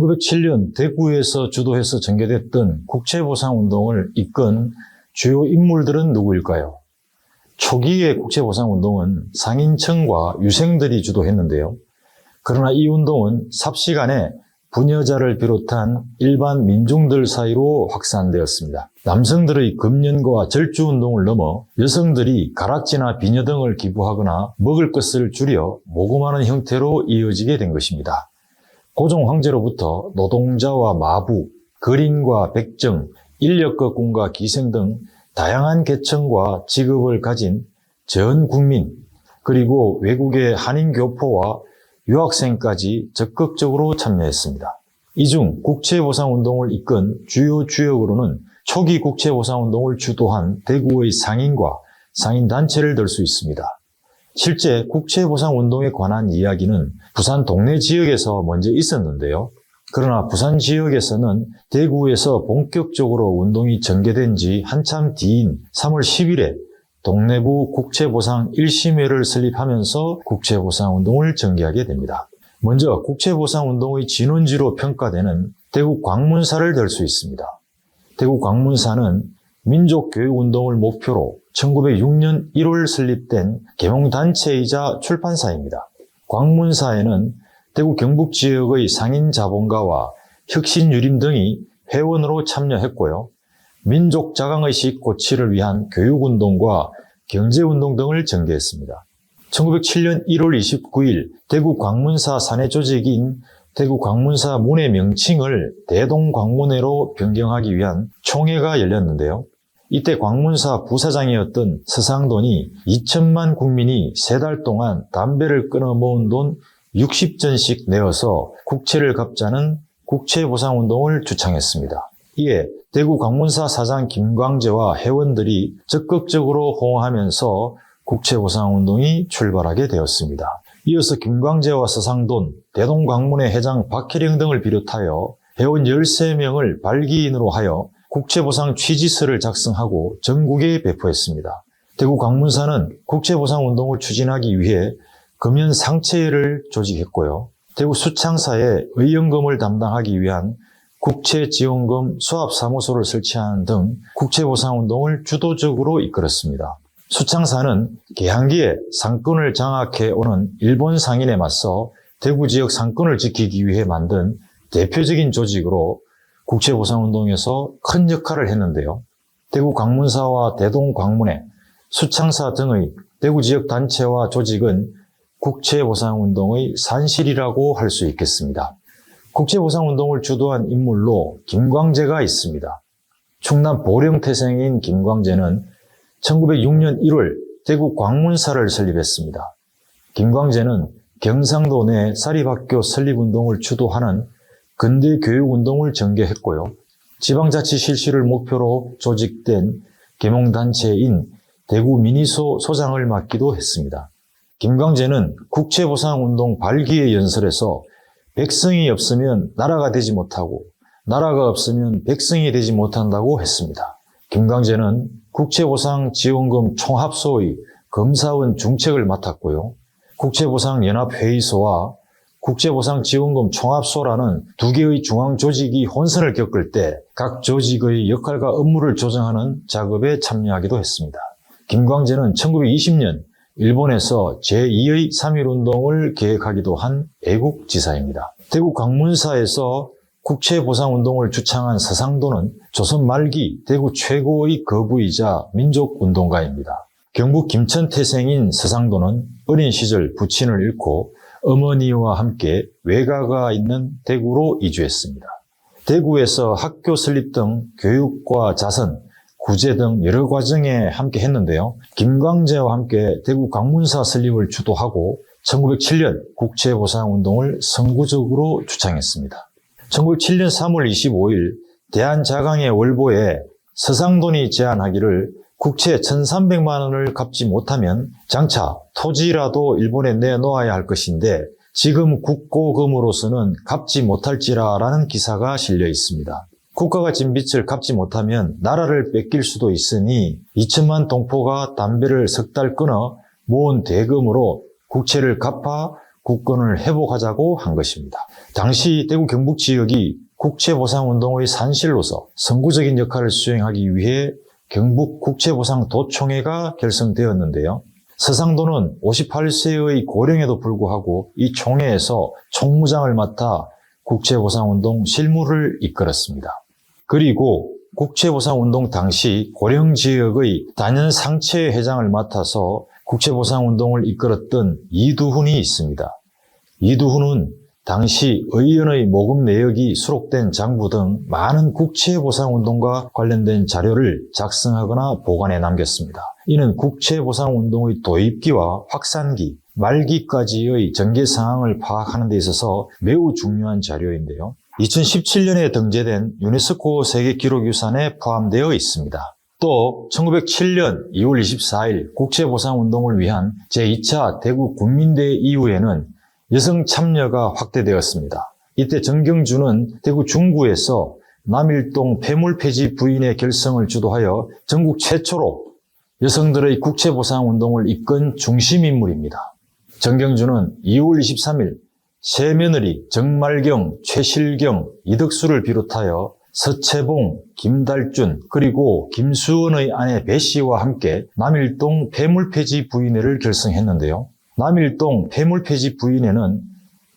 1907년 대구에서 주도해서 전개됐던 국채보상운동을 이끈 주요 인물들은 누구일까요? 초기의 국채보상운동은 상인층과 유생들이 주도했는데요. 그러나 이 운동은 삽시간에 부녀자를 비롯한 일반 민중들 사이로 확산되었습니다. 남성들의 금연과 절주운동을 넘어 여성들이 가락지나 비녀 등을 기부하거나 먹을 것을 줄여 모금하는 형태로 이어지게 된 것입니다. 고종 황제로부터 노동자와 마부, 거린과 백정, 인력거꾼과 기생 등 다양한 계층과 직업을 가진 전 국민, 그리고 외국의 한인 교포와 유학생까지 적극적으로 참여했습니다. 이 중 국채보상운동을 이끈 주요 주역으로는 초기 국채보상운동을 주도한 대구의 상인과 상인단체를 들 수 있습니다. 실제 국채보상운동에 관한 이야기는 부산 동네 지역에서 먼저 있었는데요. 그러나 부산 지역에서는 대구에서 본격적으로 운동이 전개된 지 한참 뒤인 3월 10일에 동래부 국채보상 1심회를 설립하면서 국채보상운동을 전개하게 됩니다. 먼저 국채보상운동의 진원지로 평가되는 대구 광문사를 들 수 있습니다. 대구 광문사는 민족교육운동을 목표로 1906년 1월 설립된 계몽단체이자 출판사입니다. 광문사에는 대구 경북 지역의 상인 자본가와 혁신 유림 등이 회원으로 참여했고요. 민족 자강의식 고취를 위한 교육운동과 경제운동 등을 전개했습니다. 1907년 1월 29일 대구 광문사 사내 조직인 대구 광문사 문의 명칭을 대동광문회로 변경하기 위한 총회가 열렸는데요. 이때 광문사 부사장이었던 서상돈이 2천만 국민이 세 달 동안 담배를 끊어 모은 돈 60전씩 내어서 국채를 갚자는 국채보상운동을 주창했습니다. 이에 대구 광문사 사장 김광재와 회원들이 적극적으로 호응하면서 국채보상운동이 출발하게 되었습니다. 이어서 김광재와 서상돈, 대동광문회 회장 박혜령 등을 비롯하여 회원 13명을 발기인으로 하여 국채보상 취지서를 작성하고 전국에 배포했습니다. 대구 광문사는 국채보상운동을 추진하기 위해 금연 상체를 조직했고요. 대구 수창사에 의연금을 담당하기 위한 국채지원금 수합사무소를 설치하는 등 국채보상운동을 주도적으로 이끌었습니다. 수창사는 개항기에 상권을 장악해 오는 일본 상인에 맞서 대구 지역 상권을 지키기 위해 만든 대표적인 조직으로 국채보상운동에서 큰 역할을 했는데요. 대구 광문사와 대동 광문회, 수창사 등의 대구 지역 단체와 조직은 국채보상운동의 산실이라고 할 수 있겠습니다. 국채보상운동을 주도한 인물로 김광재가 있습니다. 충남 보령 태생인 김광재는 1906년 1월 대구 광문사를 설립했습니다. 김광재는 경상도 내 사립학교 설립운동을 주도하는 근대 교육운동을 전개했고요. 지방자치 실시를 목표로 조직된 계몽단체인 대구 미니소 소장을 맡기도 했습니다. 김광재는 국채보상운동 발기의 연설에서 백성이 없으면 나라가 되지 못하고 나라가 없으면 백성이 되지 못한다고 했습니다. 김광재는 국채보상 지원금 총합소의 검사원 중책을 맡았고요. 국채보상연합회의소와 국제보상지원금 총합소라는 두 개의 중앙 조직이 혼선을 겪을 때 각 조직의 역할과 업무를 조정하는 작업에 참여하기도 했습니다. 김광재는 1920년 일본에서 제2의 3.1운동을 계획하기도 한 애국지사입니다. 대구 광문사에서 국채보상운동을 주창한 서상도는 조선 말기 대구 최고의 거부이자 민족운동가입니다. 경북 김천 태생인 서상도는 어린 시절 부친을 잃고 어머니와 함께 외가가 있는 대구로 이주했습니다. 대구에서 학교 설립 등 교육과 자선, 구제 등 여러 과정에 함께 했는데요. 김광재와 함께 대구 광문사 설립을 주도하고 1907년 국채보상운동을 선구적으로 주창했습니다. 1907년 3월 25일 대한자강의 월보에 서상돈이 제안하기를 국채 1,300만 원을 갚지 못하면 장차 토지라도 일본에 내놓아야 할 것인데 지금 국고금으로서는 갚지 못할지라라는 기사가 실려 있습니다. 국가가 진 빚을 갚지 못하면 나라를 뺏길 수도 있으니 2천만 동포가 담배를 석 달 끊어 모은 대금으로 국채를 갚아 국권을 회복하자고 한 것입니다. 당시 대구 경북 지역이 국채보상운동의 산실로서 선구적인 역할을 수행하기 위해 경북 국채보상도총회가 결성되었는데요. 서상도는 58세의 고령에도 불구하고 이 총회에서 총무장을 맡아 국채보상운동 실무를 이끌었습니다. 그리고 국채보상운동 당시 고령 지역의 단연 상체 회장을 맡아서 국채보상운동을 이끌었던 이두훈이 있습니다. 이두훈은 당시 의원의 모금 내역이 수록된 장부 등 많은 국채보상운동과 관련된 자료를 작성하거나 보관해 남겼습니다. 이는 국채보상운동의 도입기와 확산기, 말기까지의 전개 상황을 파악하는 데 있어서 매우 중요한 자료인데요. 2017년에 등재된 유네스코 세계기록유산에 포함되어 있습니다. 또 1907년 2월 24일 국채보상운동을 위한 제2차 대구 국민대회 이후에는 여성 참여가 확대되었습니다. 이때 정경주는 대구 중구에서 남일동 폐물 폐지 부인의 결성을 주도하여 전국 최초로 여성들의 국채보상운동을 이끈 중심인물입니다. 정경주는 2월 23일 세 며느리 정말경, 최실경, 이덕수를 비롯하여 서채봉, 김달준, 그리고 김수원의 아내 배 씨와 함께 남일동 폐물 폐지 부인회를 결성했는데요. 남일동 폐물 폐지 부인회는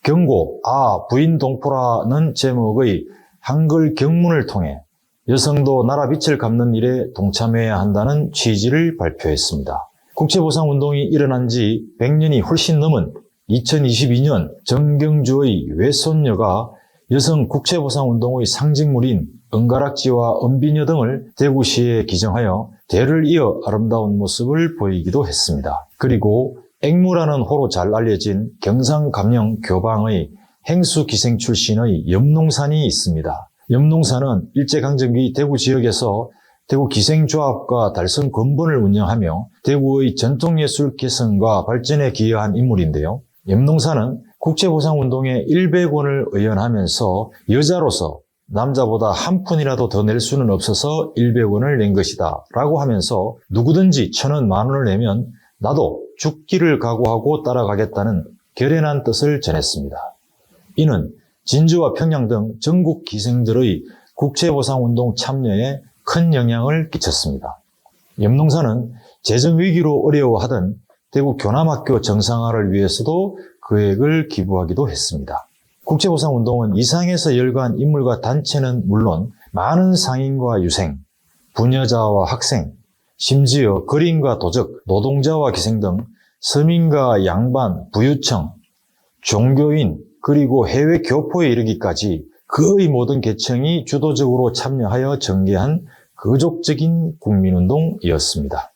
경고, 아, 부인 동포라는 제목의 한글 경문을 통해 여성도 나라 빛을 갚는 일에 동참해야 한다는 취지를 발표했습니다. 국제보상운동이 일어난 지 100년이 훨씬 넘은 2022년 정경주의 외손녀가 여성 국채보상운동의 상징물인 은가락지와 은비녀 등을 대구시에 기정하여 대를 이어 아름다운 모습을 보이기도 했습니다. 그리고 앵무라는 호로 잘 알려진 경상 감영 교방의 행수 기생 출신의 염농산이 있습니다. 염농산은 일제강점기 대구 지역에서 대구 기생조합과 달성 건본을 운영하며 대구의 전통예술 개성과 발전에 기여한 인물인데요. 염농사는 국제보상운동에 100원을 의연하면서 여자로서 남자보다 한 푼이라도 더 낼 수는 없어서 100원을 낸 것이다 라고 하면서 누구든지 천 원, 만 원을 내면 나도 죽기를 각오하고 따라가겠다는 결연한 뜻을 전했습니다. 이는 진주와 평양 등 전국 기생들의 국채보상운동 참여에 큰 영향을 끼쳤습니다. 염농사는 재정 위기로 어려워하던 대구 교남학교 정상화를 위해서도 금액을 기부하기도 했습니다. 국제보상운동은 이상에서 열거한 인물과 단체는 물론 많은 상인과 유생, 부녀자와 학생, 심지어 거린과 도적, 노동자와 기생 등 서민과 양반, 부유층, 종교인, 그리고 해외 교포에 이르기까지 거의 모든 계층이 주도적으로 참여하여 전개한 거족적인 국민운동이었습니다.